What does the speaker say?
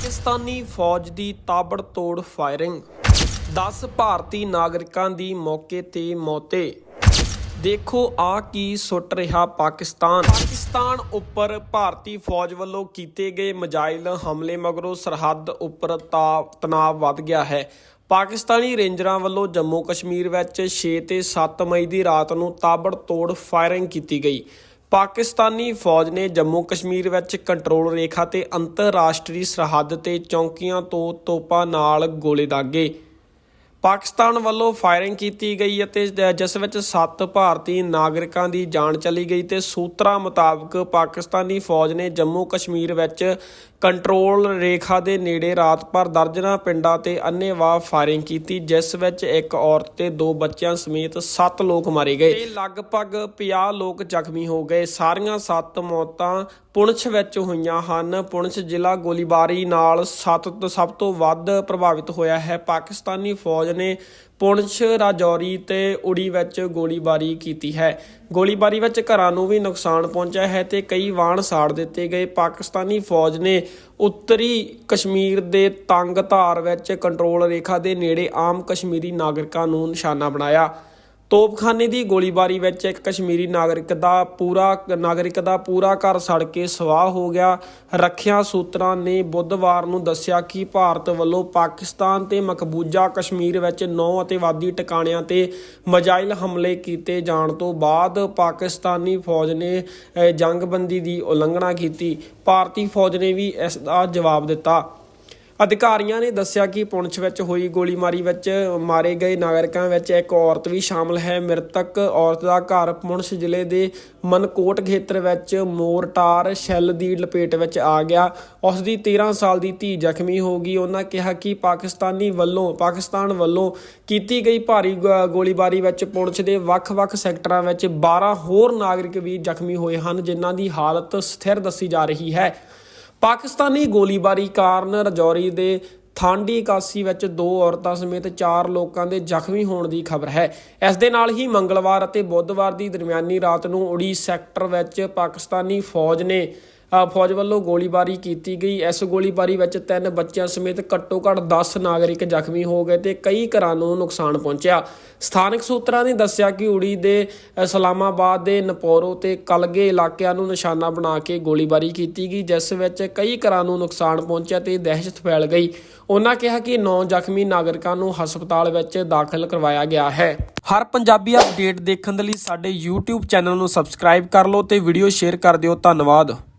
ਪਾਕਿਸਤਾਨੀ ਫੌਜ ਦੀ ਤਾਬੜਤੋੜ ਫਾਇਰਿੰਗ। 10 ਭਾਰਤੀ ਨਾਗਰਿਕਾਂ ਦੀ ਮੌਕੇ ਤੇ ਮੌਤੇ। ਦੇਖੋ ਆ ਕੀ ਸੁੱਟ ਰਿਹਾ ਪਾਕਿਸਤਾਨ। ਪਾਕਿਸਤਾਨ ਉੱਪਰ ਭਾਰਤੀ ਫੌਜ ਵੱਲੋਂ ਕੀਤੇ ਗਏ ਮਜਾਇਲ ਹਮਲੇ ਮਗਰੋਂ ਸਰਹੱਦ ਉੱਪਰ ਤਾ- ਤਣਾਅ ਵੱਧ ਗਿਆ ਹੈ। ਪਾਕਿਸਤਾਨੀ ਰੇਂਜਰਾਂ ਵੱਲੋਂ ਜੰਮੂ ਕਸ਼ਮੀਰ ਵਿੱਚ 6 ਤੇ 7 ਮਈ ਦੀ ਰਾਤ ਨੂੰ ਤਾਬੜਤੋੜ ਫਾਇਰਿੰਗ ਕੀਤੀ ਗਈ। ਪਾਕਿਸਤਾਨੀ ਫੌਜ ਨੇ ਜੰਮੂ ਕਸ਼ਮੀਰ ਵਿੱਚ ਕੰਟਰੋਲ ਰੇਖਾ ਤੇ ਅੰਤਰਰਾਸ਼ਟਰੀ ਸਰਹੱਦ ਤੇ ਚੌਂਕੀਆਂ ਤੋਂ ਤੋਪਾਂ ਨਾਲ ਗੋਲੇ ਦਾਗੇ। ਪਾਕਿਸਤਾਨ ਵੱਲੋਂ ਫਾਇਰਿੰਗ ਕੀਤੀ ਗਈ ਅਤੇ ਜਿਸ ਵਿੱਚ 7 ਭਾਰਤੀ ਨਾਗਰਿਕਾਂ ਦੀ ਜਾਨ ਚਲੀ ਗਈ ਤੇ ਸੂਤਰਾਂ ਮੁਤਾਬਕ ਪਾਕਿਸਤਾਨੀ ਫੌਜ ਨੇ ਜੰਮੂ ਕਸ਼ਮੀਰ ਵਿੱਚ ਕੰਟਰੋਲ ਰੇਖਾ ਦੇ ਨੇੜੇ ਰਾਤ ਭਰ ਦਰਜਨਾਂ ਪਿੰਡਾਂ ਤੇ ਅੰਨ੍ਹੇਵਾਹ ਫਾਇਰਿੰਗ ਕੀਤੀ, ਜਿਸ ਵਿੱਚ ਇੱਕ ਔਰਤ ਤੇ ਦੋ ਬੱਚਿਆਂ ਸਮੇਤ 7 ਲੋਕ ਮਾਰੇ ਗਏ। ਤੇ ਲਗਭਗ 50 ਲੋਕ ਜ਼ਖਮੀ ਹੋ ਗਏ। ਸਾਰੀਆਂ 7 ਮੌਤਾਂ ਪੁੰਛ ਵਿੱਚ ਹੋਈਆਂ ਹਨ। ਪੁੰਛ ਜ਼ਿਲ੍ਹਾ ਗੋਲੀਬਾਰੀ ਨਾਲ ਸੱਤ ਤੋਂ, ਸਭ ਤੋਂ ਵੱਧ ਪ੍ਰਭਾਵਿਤ ਹੋਇਆ ਹੈ। ਪਾਕਿਸਤਾਨੀ ਫੌਜ ਨੇ ਪੁੰਛ, ਰਾਜੌਰੀ ਤੇ ਉੜੀ ਵਿੱਚ ਗੋਲੀਬਾਰੀ ਕੀਤੀ ਹੈ। ਗੋਲੀਬਾਰੀ ਵਿੱਚ ਘਰਾਂ ਨੂੰ ਵੀ ਨੁਕਸਾਨ ਪਹੁੰਚਿਆ ਹੈ ਤੇ ਕਈ ਵਾਹਨ ਸਾੜ ਦਿੱਤੇ ਗਏ। ਪਾਕਿਸਤਾਨੀ ਫੌਜ ਨੇ ਉੱਤਰੀ ਕਸ਼ਮੀਰ ਦੇ ਤੰਗ ਧਾਰ ਵਿੱਚ ਕੰਟਰੋਲ ਰੇਖਾ ਦੇ ਨੇੜੇ ਆਮ ਕਸ਼ਮੀਰੀ ਨਾਗਰਿਕਾਂ ਨੂੰ ਨਿਸ਼ਾਨਾ ਬਣਾਇਆ। ਤੋਪਖਾਨੇ ਦੀ ਗੋਲੀਬਾਰੀ ਵਿੱਚ ਇੱਕ ਕਸ਼ਮੀਰੀ ਨਾਗਰਿਕ ਦਾ ਪੂਰਾ, ਨਾਗਰਿਕ ਦਾ ਪੂਰਾ ਘਰ ਸੜ ਕੇ ਸਵਾਹ ਹੋ ਗਿਆ। ਰੱਖਿਆ ਸੂਤਰਾਂ ਨੇ ਬੁੱਧਵਾਰ ਨੂੰ ਦੱਸਿਆ ਕਿ ਭਾਰਤ ਵੱਲੋਂ ਪਾਕਿਸਤਾਨ ਤੇ ਮਕਬੂਜ਼ਾ ਕਸ਼ਮੀਰ ਵਿੱਚ ਨੌ ਅਤਿਵਾਦੀ ਟਿਕਾਣਿਆਂ ਤੇ ਮਜਾਇਲ ਹਮਲੇ ਕੀਤੇ ਜਾਣ ਤੋਂ ਬਾਅਦ ਪਾਕਿਸਤਾਨੀ ਫੌਜ ਨੇ ਜੰਗਬੰਦੀ ਦੀ ਉਲੰਘਣਾ ਕੀਤੀ। ਭਾਰਤੀ ਫੌਜ ਨੇ ਵੀ ਇਸ ਦਾ ਜਵਾਬ ਦਿੱਤਾ। ਅਧਿਕਾਰੀਆਂ ਨੇ ਦੱਸਿਆ ਕਿ ਪੁੰਛ ਵਿੱਚ ਹੋਈ ਗੋਲੀਮਾਰੀ ਵਿੱਚ ਮਾਰੇ ਗਏ ਨਾਗਰਿਕਾਂ ਵਿੱਚ ਇੱਕ ਔਰਤ ਵੀ ਸ਼ਾਮਲ ਹੈ। ਮ੍ਰਿਤਕ ਔਰਤ ਦਾ ਘਰ ਪੁੰਛ ਜ਼ਿਲ੍ਹੇ ਦੇ ਮਨਕੋਟ ਖੇਤਰ ਵਿੱਚ ਮੋਰਟਾਰ ਸ਼ੈੱਲ ਦੀ ਲਪੇਟ ਵਿੱਚ ਆ ਗਿਆ। ਉਸ ਦੀ 13 ਸਾਲ ਦੀ ਧੀ ਜ਼ਖਮੀ ਹੋ ਗਈ। ਉਹਨਾਂ ਕਿਹਾ ਕਿ ਪਾਕਿਸਤਾਨੀ ਵੱਲੋਂ, ਪਾਕਿਸਤਾਨ ਵੱਲੋਂ ਕੀਤੀ ਗਈ ਭਾਰੀ ਗ- ਗੋਲੀਬਾਰੀ ਵਿੱਚ ਪੁੰਛ ਦੇ ਵੱਖ-ਵੱਖ ਸੈਕਟਰਾਂ ਵਿੱਚ 12 ਹੋਰ ਨਾਗਰਿਕ ਵੀ ਜ਼ਖਮੀ ਹੋਏ ਹਨ, ਜਿਨ੍ਹਾਂ ਦੀ ਹਾਲਤ ਸਥਿਰ ਦੱਸੀ ਜਾ ਰਹੀ ਹੈ। ਪਾਕਿਸਤਾਨੀ ਗੋਲੀਬਾਰੀ ਕਾਰਨ ਰਜੌਰੀ ਦੇ ਥਾਂਡੀ ਕਾਸੀ ਵਿੱਚ ਦੋ ਔਰਤਾਂ ਸਮੇਤ ਚਾਰ ਲੋਕਾਂ ਦੇ ਜ਼ਖਮੀ ਹੋਣ ਦੀ ਖਬਰ ਹੈ। ਇਸ ਦੇ ਨਾਲ ਹੀ ਮੰਗਲਵਾਰ ਅਤੇ ਬੁੱਧਵਾਰ ਦੀ ਦਰਮਿਆਨੀ ਰਾਤ ਨੂੰ ਉੜੀ ਸੈਕਟਰ ਵਿੱਚ ਪਾਕਿਸਤਾਨੀ ਫੌਜ ਨੇ ਫੌਜ ਵੱਲੋਂ ਗੋਲੀਬਾਰੀ ਕੀਤੀ ਗਈ। ਇਸ ਗੋਲੀਬਾਰੀ ਵਿੱਚ ਤਿੰਨ ਬੱਚਿਆਂ ਸਮੇਤ ਘੱਟੋ-ਘੱਟ 10 ਨਾਗਰਿਕ ਜ਼ਖਮੀ ਹੋ ਗਏ ਤੇ ਕਈ ਘਰਾਂ ਨੂੰ ਨੁਕਸਾਨ ਪਹੁੰਚਿਆ। ਸਥਾਨਕ ਸੂਤਰਾਂ ਨੇ ਦੱਸਿਆ ਕਿ ਉੜੀ ਦੇ ਇਸਲਾਮਾਬਾਦ ਦੇ ਨਪੌਰੋ ਤੇ ਕਲਗੇ ਇਲਾਕਿਆਂ ਨੂੰ ਨਿਸ਼ਾਨਾ ਬਣਾ ਕੇ ਗੋਲੀਬਾਰੀ ਕੀਤੀ ਗਈ, ਜਿਸ ਵਿੱਚ ਕਈ ਘਰਾਂ ਨੂੰ ਨੁਕਸਾਨ ਪਹੁੰਚਿਆ ਤੇ ਦਹਿਸ਼ਤ ਫੈਲ ਗਈ। ਉਹਨਾਂ ਕਿਹਾ ਕਿ 9 ਜ਼ਖਮੀ ਨਾਗਰਿਕਾਂ ਨੂੰ ਹਸਪਤਾਲ ਵਿੱਚ ਦਾਖਲ ਕਰਵਾਇਆ ਗਿਆ ਹੈ। ਹਰ ਪੰਜਾਬੀ ਅਪਡੇਟ ਦੇਖਣ ਦੇ ਲਈ ਸਾਡੇ YouTube ਚੈਨਲ ਨੂੰ ਸਬਸਕ੍ਰਾਈਬ ਕਰ ਲਓ ਤੇ ਵੀਡੀਓ ਸ਼ੇਅਰ ਕਰ ਦਿਓ। ਧੰਨਵਾਦ।